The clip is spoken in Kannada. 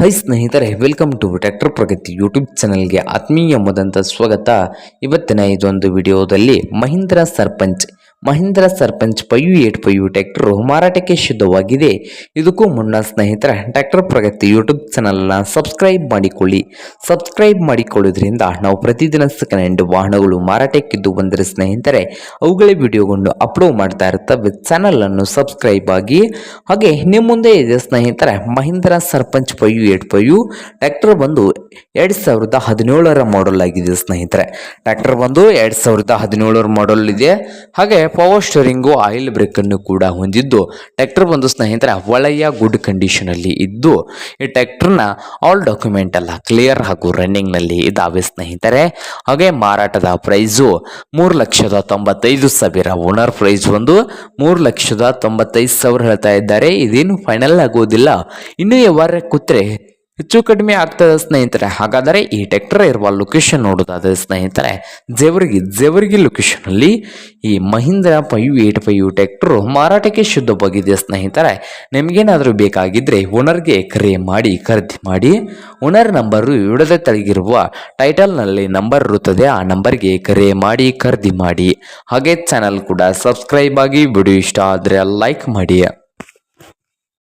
ಹೈ ಸ್ನೇಹಿತರೆ welcome to tractor Pragati YouTube ಚಾನಲ್ಗೆ ಆತ್ಮೀಯ ಆತ್ಮೀಯವಾದಂಥ ಸ್ವಾಗತ. ಇವತ್ತಿನ ಇದೊಂದು ವಿಡಿಯೋದಲ್ಲಿ Mahindra Sarpanch Mahindra Sarpanch five eight five tractor ಮಾರಾಟಕ್ಕೆ ಶುದ್ಧವಾಗಿದೆ ಇದಕ್ಕೂ ಮುನ್ನ ಸ್ನೇಹಿತರೆ, ಟ್ಯಾಕ್ಟರ್ ಪ್ರಗತಿ ಯೂಟ್ಯೂಬ್ ಚಾನಲ್ನ ಸಬ್ಸ್ಕ್ರೈಬ್ ಮಾಡಿಕೊಳ್ಳಿ. ಸಬ್ಸ್ಕ್ರೈಬ್ ಮಾಡಿಕೊಳ್ಳೋದ್ರಿಂದ ನಾವು ಪ್ರತಿದಿನ ಸೆಕೆಂಡ್ ವಾಹನಗಳು ಮಾರಾಟಕ್ಕಿದ್ದು ಬಂದರೆ ಸ್ನೇಹಿತರೆ, ಅವುಗಳ ವಿಡಿಯೋಗಳನ್ನು ಅಪ್ಲೋಡ್ ಮಾಡ್ತಾ ಇರ್ತವೆ. ಚಾನಲನ್ನು ಸಬ್ಸ್ಕ್ರೈಬ್ ಆಗಿ. ಹಾಗೆ ನಿಮ್ಮ ಮುಂದೆ ಇದೆ ಸ್ನೇಹಿತರೆ, Mahindra Sarpanch five eight five tractor ಬಂದು ಎರಡು ಸಾವಿರದ ಹದಿನೇಳರ ಮಾಡೆಲ್ ಆಗಿದೆ ಸ್ನೇಹಿತರೆ. ಟ್ಯಾಕ್ಟರ್ ಬಂದು ಎರಡು ಸಾವಿರದ ಹದಿನೇಳರ ಮಾಡೆಲ್ ಇದೆ. ಹಾಗೆ ಪವರ್ ಸ್ಟೋರಿಂಗು ಆಯಿಲ್ ಬ್ರೇಕನ್ನು ಕೂಡ ಹೊಂದಿದ್ದು. ಟ್ರ್ಯಾಕ್ಟರ್ ಬಂದು ಸ್ನೇಹಿತರೆ, ಒಳ್ಳೆಯ ಗುಡ್ ಕಂಡೀಷನಲ್ಲಿ ಇದ್ದು, ಈ ಟ್ರ್ಯಾಕ್ಟರ್ನ ಆಲ್ ಡಾಕ್ಯುಮೆಂಟ್ ಎಲ್ಲ ಕ್ಲಿಯರ್ ಹಾಗೂ ರನ್ನಿಂಗ್ನಲ್ಲಿ ಇದಾವೆ ಸ್ನೇಹಿತರೆ. ಹಾಗೆ ಮಾರಾಟದ ಪ್ರೈಸು ಮೂರು ಲಕ್ಷದ ತೊಂಬತ್ತೈದು ಸಾವಿರ ಓನರ್ ಪ್ರೈಸ್ ಒಂದು ಮೂರು ಲಕ್ಷದ ತೊಂಬತ್ತೈದು ಸಾವಿರ ಹೇಳ್ತಾ ಇದ್ದಾರೆ. ಇದೇನು ಫೈನಲ್ ಆಗೋದಿಲ್ಲ. ಇನ್ನೂ ಯಾವಾರ ಕೂತ್ರೆ ಹೆಚ್ಚು ಕಡಿಮೆ ಆಗ್ತದೆ ಸ್ನೇಹಿತರೆ. ಹಾಗಾದರೆ ಈ ಟ್ಯಾಕ್ಟರ್ ಇರುವ ಲೊಕೇಶನ್ ನೋಡೋದಾದರೆ ಸ್ನೇಹಿತರೆ, ಜೇವರ್ಗಿ ಜೇವರ್ಗಿ ಲೊಕೇಶನಲ್ಲಿ ಈ Mahindra five eight five tractor ಮಾರಾಟಕ್ಕೆ ಶುದ್ಧವಾಗಿದೆ ಸ್ನೇಹಿತರೆ. ನಿಮಗೇನಾದರೂ ಬೇಕಾಗಿದ್ದರೆ ಓನರ್ಗೆ ಕರೆ ಮಾಡಿ, ಖರೀದಿ ಮಾಡಿ. ಓನರ್ ನಂಬರು ಇಡದೆ ತೆಳಗಿರುವ ಟೈಟಲ್ನಲ್ಲಿ ನಂಬರ್ ಇರುತ್ತದೆ, ಆ ನಂಬರ್ಗೆ ಕರೆ ಮಾಡಿ, ಖರೀದಿ ಮಾಡಿ. ಹಾಗೆ ಚಾನಲ್ ಕೂಡ ಸಬ್ಸ್ಕ್ರೈಬ್ ಆಗಿ ವಿಡಿಯೋ ಇಷ್ಟ ಆದರೆ ಲೈಕ್ ಮಾಡಿ.